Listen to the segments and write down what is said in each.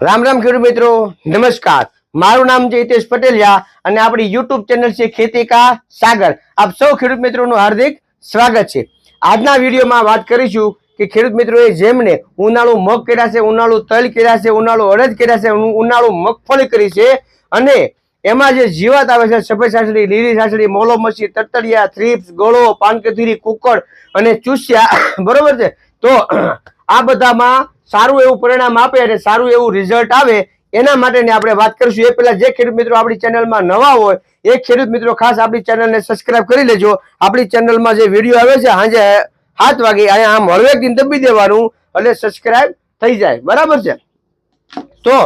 રામ રામ ખેડૂત મિત્રો, નમસ્કાર. મારું નામ છે હિતેશ પટેલિયા અને આપણી યુટ્યુબ ચેનલ છે ખેતી કા સાગર. આપ સૌ ખેડૂત મિત્રોનું હાર્દિક સ્વાગત છે. આજના વિડીયોમાં વાત કરીશું કે ખેડૂત મિત્રોએ જેમને ઉનાળુ મગ કર્યા છે, ઉનાળુ તલ કર્યા છે, ઉનાળુ અડદ કર્યા છે ઉનાળુ મગફળી કરી છે અને એમાં જે જીવાત આવે છે, સફેદ સાસડી લીલી સાસડી મોલો મસી તરતડિયા, થ્રીપ્સ, ગોળો, પાનકથીરી કુકડ અને ચૂસ્યા, બરોબર છે? તો આ બધામાં સારું એવું પરિણામ આપે અને સારું એવું રિઝલ્ટ આવે, એના માટેની આપણે વાત કરીશું. એ પહેલા જે ખેડૂત મિત્રો આપણી ચેનલમાં નવા હોય, એ ખેડૂત મિત્રો ખાસ આપણી ચેનલને સબસ્ક્રાઇબ કરી લેજો. આપણી ચેનલમાં જે વીડિયો આવે છે સાંજે સાત વાગે, અહીંયા આમ હળવેકથી દબી દેવાનું, એટલે સબસ્ક્રાઇબ થઈ જાય. બરાબર છે? તો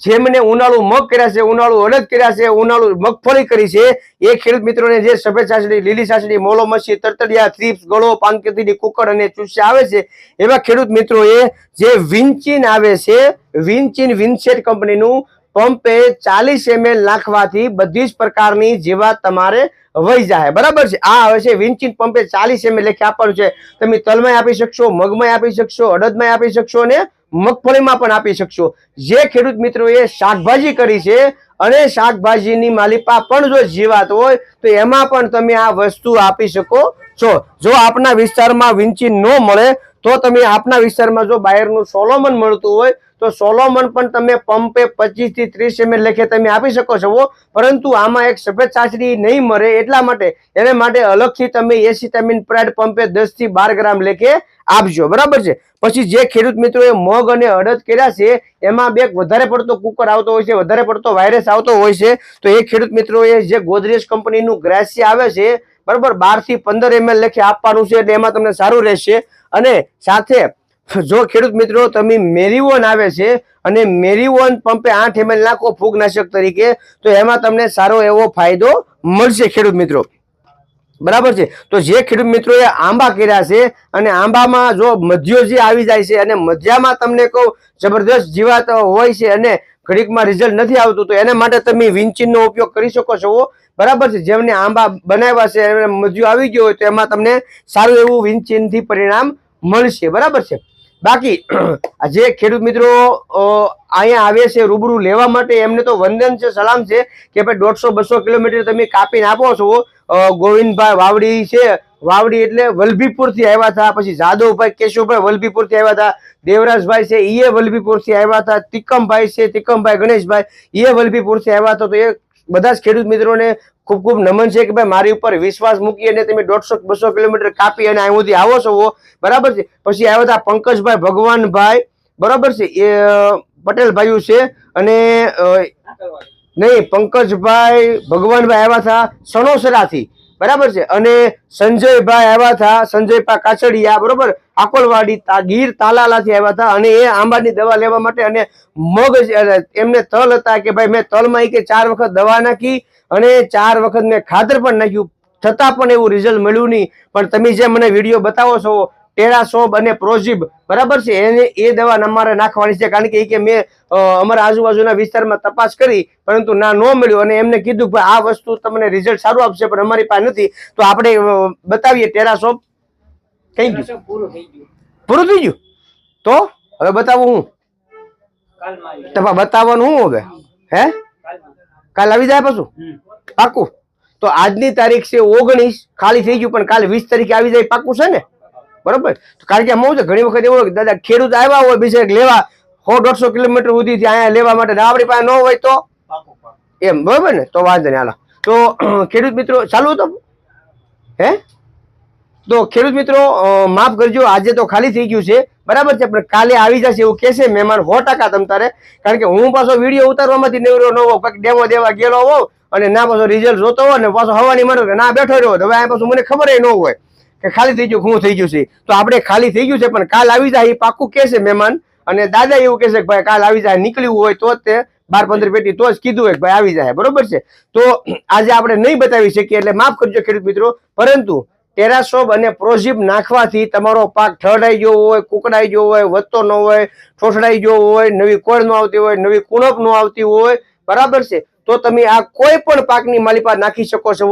જેમને ઉનાળુ મગ કર્યા છે, ઉનાળુ અડદ કર્યા છે, ઉનાળુ મગફળી કરી છે, એ ખેડૂત મિત્રોને જે સફેદ સાસડી લીલી સાસડી મોલો મસી તરતડિયા થ્રીપ્સ ગળો, પાનકેતીની કુકર અને ચૂસ્યા આવે છે, એવા ખેડૂત મિત્રોએ જે વિન્ચિન આવે છે વિન્ચિન વિન્સેટ કંપનીનું પંપે ચાલીસ એમએલ નાખવાથી બધી જ પ્રકારની જીવાત તમારે વહી જાય. બરાબર છે? આ આવે છે વિન્ચિન પંપે ચાલીસ એમએલ. લેખે આપવાનું છે, તમે તલમાં આપી શકશો, મગમાં આપી શકશો, અડદમાં આપી શકશો અને મગફળીમાં પણ આપી શકશો. જે ખેડૂત મિત્રોએ શાકભાજી કરી છે અને શાકભાજીની માલિપા પણ જો જીવાત હોય, તો એમાં પણ તમે આ વસ્તુ આપી શકો છો. જો આપના વિસ્તારમાં વિંચી ન મળે તો તમે આપના વિસ્તારમાં જો બાયરનું સોલોમન મળતું હોય, તો સોલોમન પણ તમે પંપે પચીસથી ત્રીસ એમએલ લેખે તમે આપી શકો છો પરંતુ આમાં એક સફેદ સાસરી નહીં મળે એટલા માટે એને માટે અલગથી તમે એસિટામિન પ્રાઇડ પંપે દસથી બાર ગ્રામ લેખે આપજો. બરાબર છે? પછી જે ખેડૂત મિત્રોએ મગ અને અડદ કર્યા છે, એમાં બે વધારે પડતો કુકર આવતો હોય છે, વધારે પડતો વાયરસ આવતો હોય છે, તો એ ખેડૂત મિત્રોએ જે ગોદરેજ કંપનીનું ગ્રેસી આવે છે, બરાબર બારથી પંદર એમએલ લેખે આપવાનું છે, એટલે એમાં તમને સારું રહેશે. અને સાથે જો ખેડૂત મિત્રો તમે મેરીવોન આવે છે અને મેરીવોન પંપે આઠ એમએલ નાખો ફૂગનાશક તરીકે, તો એમાં તમને સારો એવો ફાયદો મળશે ખેડૂત મિત્રો. બરાબર છે? તો જે ખેડૂત મિત્રોએ આંબા કર્યા છે અને આંબામાં જો મધ્યો જે આવી જાય છે અને મધ્યામાં તમને કહું, જબરદસ્ત જીવાત હોય છે અને ઘડીકમાં રિઝલ્ટ નથી આવતું, તો એના માટે તમે વિંચીનનો ઉપયોગ કરી શકો છો. બરાબર છે? જેમને આંબા બનાવ્યા છે મધ્યો આવી ગયો હોય, તો એમાં તમને સારું એવું વિંચીનથી પરિણામ મળશે, બરાબર છે? બાકી જે ખેડૂત મિત્રો અહીંયા આવે છે, રૂબરૂ લેવા માટે, એમને તો વંદન છે, સલામ છે, કે ભાઈ દોઢસો, બસો કિલોમીટર તમે કાપીને આપો છો. ગોવિંદભાઈ વાવડી છે, વાવડી એટલે વલભીપુરથી આવ્યા હતા, પછી જાદવભાઈ કેશવભાઈ વલભીપુરથી આવ્યા હતા, દેવરાજભાઈ છે ઈએ વલભીપુરથી આવ્યા હતા, તિકમભાઈ છે, તિકમભાઈ ગણેશભાઈ ઈએ વલભીપુરથી આવ્યા હતા, તો એ બધા જ ખેડૂત મિત્રોને ખૂબ ખૂબ નમન છે કે ભાઈ મારી ઉપર વિશ્વાસ મૂકી અને તમે દોઢસો બસો કિલોમીટર કાપી અને અહીં આવો છો બરાબર છે? પછી આવ્યા હતા પંકજભાઈ ભગવાનભાઈ. બરાબર છે? એ પટેલભાઈ છે અને નહીં, પંકજભાઈ ભગવાનભાઈ આવ્યા હતા સણોસરાથી. બરાબર છે? અને સંજયભાઈ આવ્યા હતા, સંજયભાઈ કાછડિયા, બરોબર? આકોલવાડી ગીર તાલાલાથી આવ્યા હતા અને એ આંબાની દવા લેવા માટે અને મગજ એમને તલ હતા કે ભાઈ મેં તલમાં કે ચાર વખત દવા નાખી અને ચાર વખત મેં ખાતર પણ નાખ્યું. છતાં પણ એવું રિઝલ્ટ મળ્યું નહીં. પણ તમે જે મને વીડિયો બતાવો છો ટેરાસોબ અને પ્રોઝિબ બરાબર છે? એને એ દવા અમારે નાખવાની છે કારણ કે એ કે મેં અમારા આજુબાજુના વિસ્તારમાં તપાસ કરી પરંતુ ના ન મળ્યું. અને એમને કીધું કે આ વસ્તુ તમને રિઝલ્ટ સારું આપશે પણ અમારી પાસે નથી. તો આપણે બતાવીએ ટેરાસોપ કઈ ગયું? પૂરું થઈ ગયું. પૂરું થઈ ગયું? તો હવે બતાવું હું? આવી બતાવવાનું હું હવે? હે? કાલ આવી જાય પાછું. પાકું? તો આજની તારીખ છે ઓગણીસ ખાલી થઈ ગયું પણ કાલે વીસ તારીખે આવી જાય પાકું છે ને? બરોબર? કારણ કે આમાં છે ઘણી વખત એવું હોય દાદા ખેડૂત આવ્યા હોય બીજે લેવા સો દોઢસો કિલોમીટર સુધીથી અહીંયા લેવા માટે આપણી પાસે ન હોય તો. એમ બરોબર ને? તો વાંધો નહીં હાલો. તો ખેડૂત મિત્રો ચાલુ હતો? હે? તો ખેડૂત મિત્રો માફ કરજો આજે તો ખાલી થઈ ગયું છે. બરાબર છે પણ કાલે આવી જશે એવું કહેશે મહેમાન સો ટકા તમ તારે. કારણ કે હું પાછો વીડિયો ઉતારવામાંથી નેવરો ન હોઉં કંઈક ડેમો દેવા ગયેલો હોઉં અને ના પાછો રિઝલ્ટ જોતો હોય ને પાછો હવાની મને ના બેઠો રહ્યો તો હવે આ પાછું મને ખબર ન હોય. કે ખાલી થઈ ગયું, હું થઈ ગયું છે. તો આપણે ખાલી થઈ ગયું છે, પણ કાલ આવી જાય એ પાકું કે છે મહેમાન. અને દાદા એવું કહેશે કે ભાઈ, કાલ આવી જાય, નીકળ્યું હોય તો તે બાર પંદર પેટી તો જ કીધું હોય ભાઈ, આવી જાય, બરોબર છે? તો આજે આપણે નહીં બતાવી શકીએ, એટલે માફ કરજો ખેડૂત મિત્રો. પરંતુ ટેરાસોબ અને પ્રોઝિપ નાખવાથી તમારો પાક ઠરડાઈ ગયો હોય, કુકડાઈ ગયો હોય, વધતો ન હોય, ઠોઠડાઈ ગયો હોય, નવી કોળ ન આવતી હોય, નવી કુણપ ન આવતી હોય, બરાબર છે? તો તમે આ કોઈ પણ પાકની માલિપા નાખી શકો છો.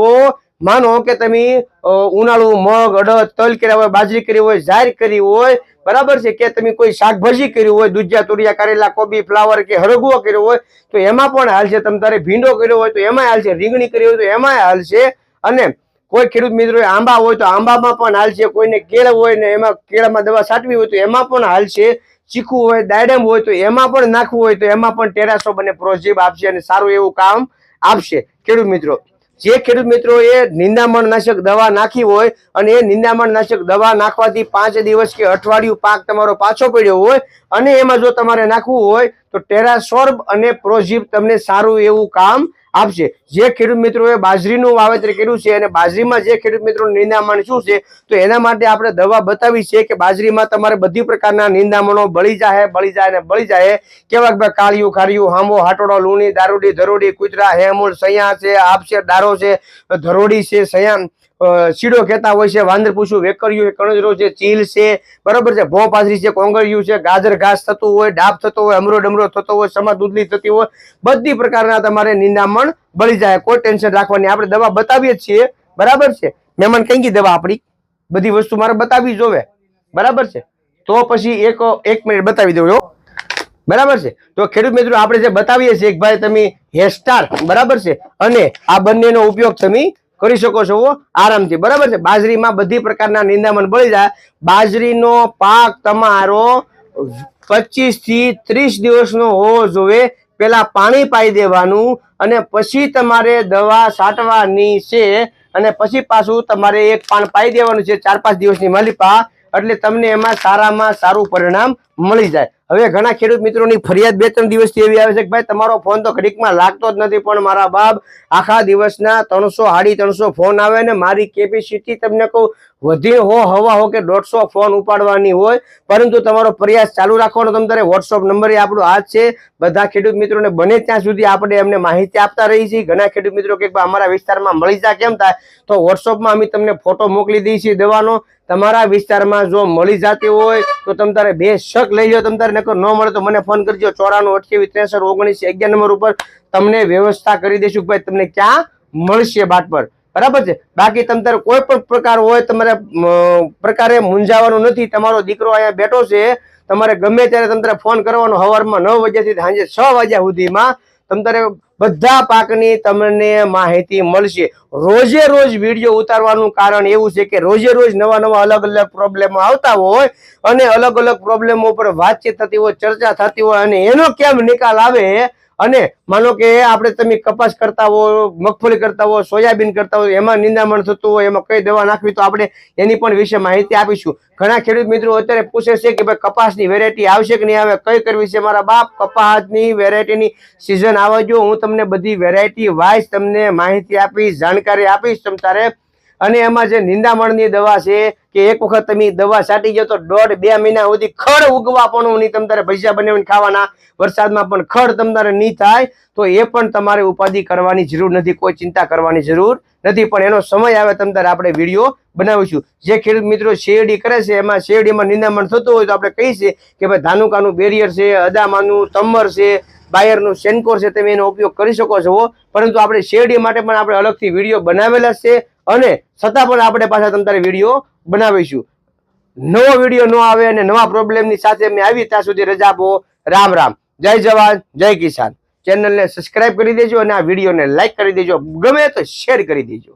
માનો કે તમે ઉનાળુ મગ, અડદ, તલ કર્યા હોય, બાજરી કરી હોય જાહેર કરી હોય, બરાબર છે? કે તમે કોઈ શાકભાજી કરી હોય, દૂધિયા, તુરિયા, કરેલા, કોબી, ફ્લાવર કે હરગુઓ કર્યો હોય, તો એમાં પણ હાલ છે, તમે તારે ભીંડો કર્યો હોય, તો એમાંય હાલશે રીંગણી કરી હોય, તો એમાંય હાલશે અને કોઈ ખેડૂત મિત્રો આંબા હોય, તો આંબામાં પણ હાલશે કોઈને કેળ હોય ને એમાં કેળામાં દવા છાંટવી હોય, તો એમાં પણ હાલશે ચીખું હોય, દાડમ હોય, તો એમાં પણ નાખવું હોય, તો એમાં પણ ટેરાસો બને, પ્રોજીબ આપશે અને સારું એવું કામ આપશે. ખેડૂત મિત્રો જે ખેડૂત મિત્રો એ નિંદામણ નાશક દવા નાખી હોય અને એ નિંદામણ નાશક દવા નાખવાથી પાંચ દિવસ કે અઠવાડિયું પાક તમારો પાછો પડ્યો હોય અને એમાં જો તમારે નાખવું હોય તો ટેરાસોર્બ અને પ્રોજીપ તમને સારું એવું કામ આપશે. જે ખેડૂત મિત્રોએ બાજરીનું વાવેતર કર્યું છે અને બાજરીમાં જે ખેડૂત મિત્રો નિંદામણ શું છે, તો એના માટે આપણે દવા બતાવી છે કે બાજરીમાં તમારે બધી પ્રકારના નિંદામણો બળી જાય બળી જાય ને બળી જાય કેવા કે કાળિયું, ખારિયું, હામો, હાટોડો, લૂણી, દારૂડી, ધરોડી, કુતરા, હેમૂળ, સયા છે આપશે દારો છે, ધરોડી છે, સૈયા. શીડો કહેતા હોય છે વાંદર પૂછ્યું વેકરિયું કણજરો છે, ચીલ છે, બરોબર છે ભો પાથરી છે, કોંગળિયું છે, ગાજર ઘાસ થતું હોય, ડાબ થતો હોય, અમરો ડમરો થતો હોય સમા દૂધલી થતી હોય, બધી પ્રકારના તમારે નિંદામણ બળી જાય. કોઈ ટેન્શન રાખવાની આપણે દવા બતાવીએ છીએ. બરાબર છે? મહેમાન કઈ ગઈ દવા આપણી? બધી વસ્તુ મારે બતાવી જોવે. બરાબર છે? તો પછી એક એક મિનિટ બતાવી દઉં. બરાબર છે? તો ખેડૂત મિત્રો, આપણે જે બતાવીએ છીએ, એક ભાઈ તમે હેરસ્ટાર બરાબર છે? અને આ બંનેનો ઉપયોગ તમે કરી શકો છો આરામથી. બરાબર છે? બાજરીમાં બધી પ્રકારના નિંદામણ બળી જાય. બાજરીનો પાક તમારો પચીસથી ત્રીસ દિવસનો હોવો જોઈએ. પેલા પાણી પાઈ દેવાનું અને પછી તમારે દવા છાંટવાની છે અને પછી પાછું તમારે એક પાન પાઈ દેવાનું છે, ચાર પાંચ દિવસની માલિપા. એટલે તમને એમાં સારામાં સારું પરિણામ મળી જાય. હવે ઘણા ખેડૂત મિત્રોની ફરિયાદ બે ત્રણ દિવસથી એવી આવે છે કે ભાઈ, તમારો ફોન તો ઘડીકમાં લાગતો જ નથી, પણ મારા બાપ આખા દિવસના ત્રણસો સાડી ત્રણસો ફોન આવે ને મારી કેપેસિટી તમને કહું, વધી હો, હવા હો કે દોઢસો ફોન ઉપાડવાની હોય, પરંતુ તમારો પ્રયાસ ચાલુ રાખવાનો તમ તારે વોટ્સઅપ નંબર એ આપણો આ છે. બધા ખેડૂત મિત્રોને બને ત્યાં સુધી આપણે એમને માહિતી આપતા રહી છીએ. ઘણા ખેડૂત મિત્રો કે અમારા વિસ્તારમાં મળી જાય કેમ થાય? તો વોટ્સઅપમાં અમે તમને ફોટો મોકલી દઈએ છીએ દવાનો. તમારા વિસ્તારમાં જો મળી જતી હોય તો તમ તારે બે શક લઈ લો તમ તારે નકર ન મળે તો મને ફોન કરજો. ચોરાણું, અઠ્યાવીસ, ત્રેસઠ, ઓગણીસ, અગિયાર નંબર ઉપર તમને વ્યવસ્થા કરી દઈશું ભાઈ તમને ક્યાં મળશે બાટ પર. બરાબર છે? બાકી તમ કોઈ પણ પ્રકાર હોય, તમારે પ્રકારે મૂંઝાવાનું નથી. તમારો દીકરો અહીંયા બેઠો છે, તમારે ગમે ત્યારે તમ ફોન કરવાનો. સવારમાં નવ વાગ્યાથી સાંજે છ વાગ્યા સુધીમાં તમ તારે બધા પાકની તમને માહિતી મળશે. રોજે રોજ વીડિયો ઉતારવાનું કારણ એવું છે કે રોજે રોજ નવા નવા અલગ અલગ પ્રોબ્લેમો આવતા હોય અને અલગ અલગ પ્રોબ્લેમો ઉપર વાતચીત થતી હોય, ચર્ચા થતી હોય અને એનો કેમ નિકાલ આવે અને માનો કે આપણે તમે કપાસ કરતા હો, મગફળી કરતા હો, સોયાબીન કરતા હોય એમાં નિંદામણ થતું હોય, એમાં કઈ દવા નાખવી, તો આપણે એની પણ વિશે માહિતી આપીશું. ઘણા ખેડૂત મિત્રો અત્યારે પૂછે છે કે ભાઈ, કપાસની વેરાયટી આવશે કે નહીં આવે? કઈ કરવી છે મારા બાપ? કપાસની વેરાયટીની સિઝન આવે જો હું તમને બધી વેરાયટી વાઇઝ તમને માહિતી આપીશ, જાણકારી આપીશ. તમ તારે અને એમાં જે નિંદામણની દવા છે કે એક વખત તમે દવા છાંટી ગયો તો દોઢ બે મહિના સુધી ખડ ઉગવા પણ નહીં, તમ તારે ભજીયા બનાવીને ખાવાના. વરસાદમાં પણ ખડ તમ તારે નહીં થાય, તો એ પણ તમારે ઉપાધિ કરવાની જરૂર નથી, કોઈ ચિંતા કરવાની જરૂર નથી. પણ એનો સમય આવે તમ તારે આપણે વીડિયો બનાવીશું. જે ખેડૂત મિત્રો શેરડી કરે છે, એમાં શેરડીમાં નિંદામણ થતું હોય તો આપણે કહીએ કે ભાઈ ધાનુકાનું બેરિયર છે, અદામાનું તમર છે બાયરનું સેન્કોર છે તમે એનો ઉપયોગ કરી શકો છો. પરંતુ આપણે શેરડી માટે પણ આપણે અલગથી વીડિયો બનાવેલા છે અને છતાં પણ આપણે પાછા તમ તારે વીડિયો બનાવીશું. નવો વીડિયો ન આવે અને નવા પ્રોબ્લેમની સાથે અમે આવી ત્યાં સુધી રજા આપો. રામ રામ. જય જવાન, જય કિસાન. ચેનલને સબસ્ક્રાઇબ કરી દેજો અને આ વિડીયોને લાઇક કરી દેજો. ગમે તો શેર કરી દેજો.